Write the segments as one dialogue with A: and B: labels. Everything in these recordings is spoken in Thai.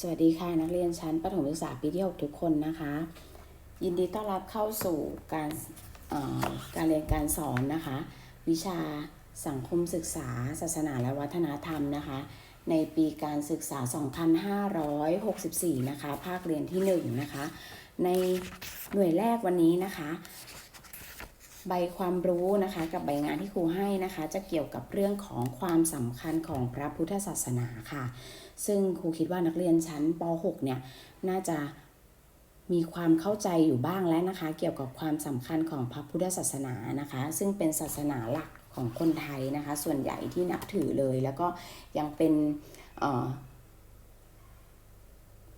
A: สวัสดีค่ะนักเรียนชั้นประถมศึกษาปีที่ 6 ทุกคนนะคะ ยินดีต้อนรับเข้าสู่การการเรียนการสอนนะคะ วิชาสังคมศึกษา ศาสนาและวัฒนธรรมนะคะ ในปีการศึกษา 2564 นะคะ ภาคเรียนที่ 1 นะคะ ในหน่วยแรกวันนี้นะคะ ใบความรู้นะคะ กับใบงานที่ครูให้นะคะ จะเกี่ยวกับเรื่องของความสำคัญของพระพุทธศาสนาค่ะ ซึ่งครูคิดว่านักเรียนชั้นป .6 เนี่ยน่าจะมีความเข้าใจอยู่บ้างแล้วนะคะ เกี่ยวกับความสำคัญของพระพุทธศาสนานะคะ ซึ่งเป็นศาสนาหลักของคนไทยนะคะ ส่วนใหญ่ที่นับถือเลย แล้วก็ยังเป็นเอ่อ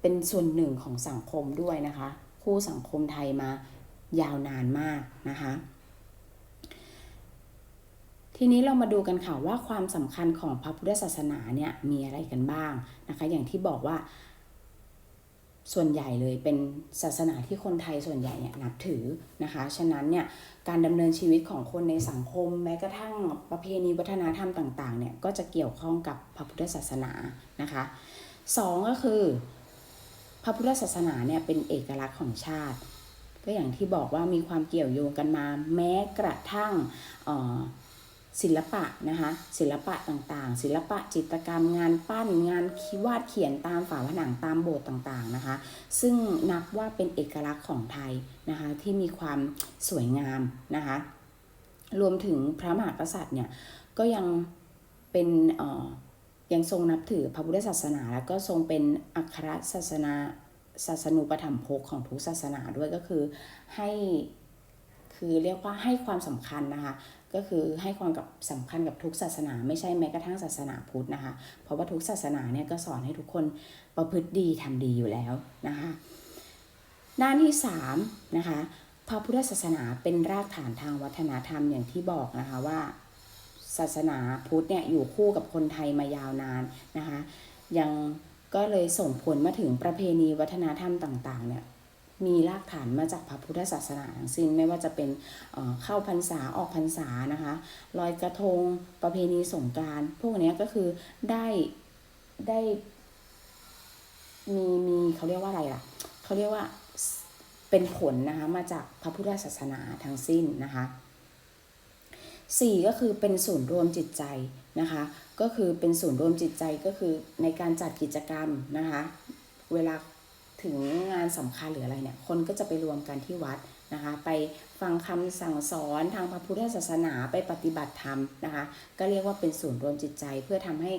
A: เป็นส่วนหนึ่งของสังคมด้วยนะคะ คู่สังคมไทยมายาวนานมากนะคะ ทีนี้เรามาดูกันค่ะว่าความสำคัญของพระพุทธศาสนาเนี่ยมีอะไรกันบ้างนะคะ อย่างที่บอกว่า ส่วนใหญ่เลยเป็นศาสนาที่คนไทยส่วนใหญ่เนี่ยนับถือนะคะ ฉะนั้นเนี่ยการดำเนินชีวิตของคนในสังคม แม้กระทั่งประเพณีวัฒนธรรมต่างๆเนี่ยก็จะเกี่ยวข้องกับพระพุทธศาสนานะคะสองก็คือ พระพุทธศาสนาเนี่ยเป็นเอกลักษณ์ของชาติ ก็อย่างที่บอกว่ามีความเกี่ยวโยงกันมา แม้กระทั่งออ ศิลปะนะคะศิลปะต่างๆ ศิลปะจิตรกรรมงานปั้นงานคิวาดเขียนตามฝาผนังตามโบสถ์ต่างๆนะคะ ซึ่งนับว่าเป็นเอกลักษณ์ของไทยนะคะที่มีความสวยงามนะคะรวมถึงพระมหากษัตริย์เนี่ยก็ยังเป็นออยังทรงนับถือพระพุทธศาสนา แล้วก็ทรงเป็นอัครศาสนาศาสนูปถัมภกของทุกศาสนาด้วยก็คือให้ คือเรียกว่าให้ความสำคัญนะคะ ก็คือให้ความกับสำคัญกับทุกศาสนา ไม่ใช่แม้กระทั่งศาสนาพุทธนะคะ เพราะว่าทุกศาสนาเนี่ยก็สอนให้ทุกคนประพฤติดีทำดีอยู่แล้วนะคะ ด้านที่3นะคะพระพุทธศาสนาเป็นรากฐานทางวัฒนธรรมอย่างที่บอกนะคะว่าศาสนาพุทธเนี่ยอยู่คู่กับคนไทยมายาวนานนะคะ ยังก็เลยส่งผลมาถึงประเพณีวัฒนธรรมต่างๆเนี่ย มีรากฐานมาจากพระพุทธศาสนาทั้งสิ้นไม่ว่าจะเป็นเข้าพรรษาออกพรรษานะคะลอยกระทงประเพณีสงกานต์พวกนี้ก็คือได้ได้มีมีเขาเรียกว่าอะไรล่ะเขาเรียกว่าเป็นผลนะคะมาจากพระพุทธศาสนาทั้งสิ้นนะคะสี่ก็คือเป็นศูนย์รวมจิตใจนะคะก็คือเป็นศูนย์รวมจิตใจก็คือในการจัดกิจกรรมนะคะเวลา ถึงงานสำคัญหรืออะไรเนี่ยคนก็จะไปรวมกันที่วัดนะคะ ไปฟังคำสั่งสอนทางพระพุทธศาสนาไปปฏิบัติธรรมนะคะ ก็เรียกว่าเป็นศูนย์รวมจิตใจเพื่อทำให้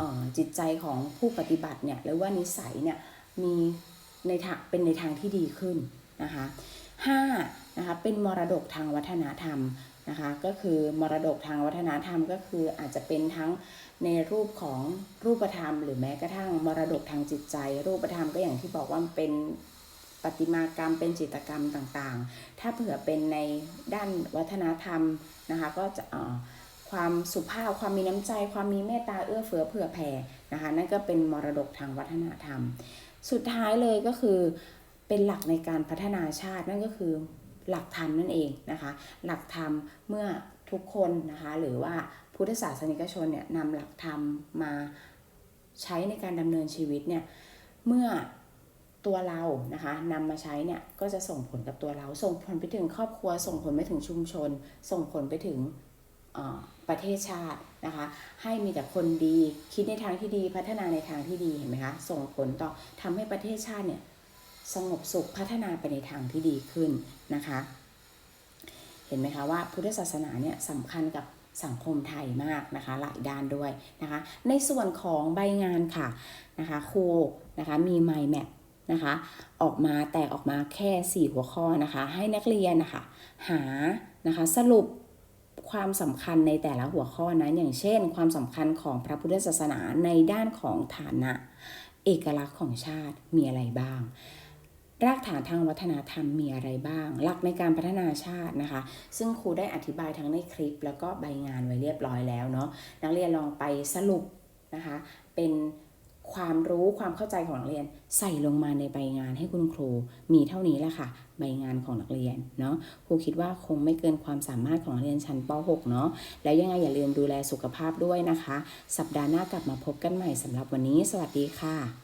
A: อ่อจิตใจของผู้ปฏิบัติเนี่ยหรือว่านิสัยเนี่ยมีในทางเป็นในทางที่ดีขึ้นนะคะห้านะคะเป็นมรดกทางวัฒนธรรม นะคะก็คือมรดกทางวัฒนธรรมก็คืออาจจะเป็นทั้งในรูปของรูปธรรม หรือแม้กระทั่งมรดกทางจิตใจ รูปธรรมก็อย่างที่บอกว่าเป็นประติมากรรมเป็นจิตกรรมต่างๆ ถ้าเผื่อเป็นในด้านวัฒนธรรมนะคะก็จะความสุภาพความมีน้ำใจ ความมีเมตตาเอื้อเฟื้อเผื่อแผ่นะคะนั่นก็เป็นมรดกทางวัฒนธรรม สุดท้ายเลยก็คือเป็นหลักในการพัฒนาชาตินั่นก็คือ หลักธรรมนั่นเองนะคะ หลักธรรมเมื่อทุกคนนะคะ หรือว่าพุทธศาสนิกชนเนี่ยนำหลักธรรมมาใช้ในการดำเนินชีวิตเนี่ยเมื่อตัวเรานะคะนำมาใช้เนี่ยก็จะส่งผลกับตัวเรา ส่งผลไปถึงครอบครัว ส่งผลไปถึงชุมชน ส่งผลไปถึงประเทศชาตินะคะ ให้มีแต่คนดีคิดในทางที่ดีพัฒนาในทางที่ดีเห็นไหมคะส่งผลต่อทำให้ประเทศชาติเนี่ย สงบสุขพัฒนาไปในทางที่ดีขึ้นนะคะ เห็นไหมคะว่าพุทธศาสนาเนี่ยสำคัญกับสังคมไทยมากนะคะหลายด้านด้วยนะคะ ในส่วนของใบงานค่ะนะคะครูนะคะมี mind map นะคะ ออกมาแตกออกมาแค่ 4 หัวข้อนะคะ ให้นักเรียนนะคะหานะคะสรุปความสำคัญในแต่ละหัวข้อนั้นอย่างเช่น ความสำคัญของพระพุทธศาสนาในด้านของฐานะ เอกลักษณ์ของชาติมีอะไรบ้าง รากฐานทางวัฒนธรรมมีอะไรบ้าง หลักในการพัฒนาชาตินะคะ ซึ่งครูได้อธิบายทั้งในคลิป แล้วก็ใบงานไว้เรียบร้อยแล้วเนาะนักเรียนลองไปสรุปนะคะ เป็นความรู้ความเข้าใจของนักเรียนใส่ลงมาในใบงานให้คุณครูมีเท่านี้แหละค่ะ ใบงานของนักเรียนเนาะครูคิดว่าคงไม่เกินความสามารถของนักเรียนชั้นป .6 เนาะแล้วยังไงอย่าลืมดูแลสุขภาพด้วยนะคะ สัปดาห์หน้ากลับมาพบกันใหม่สำหรับวันนี้ สวัสดีค่ะ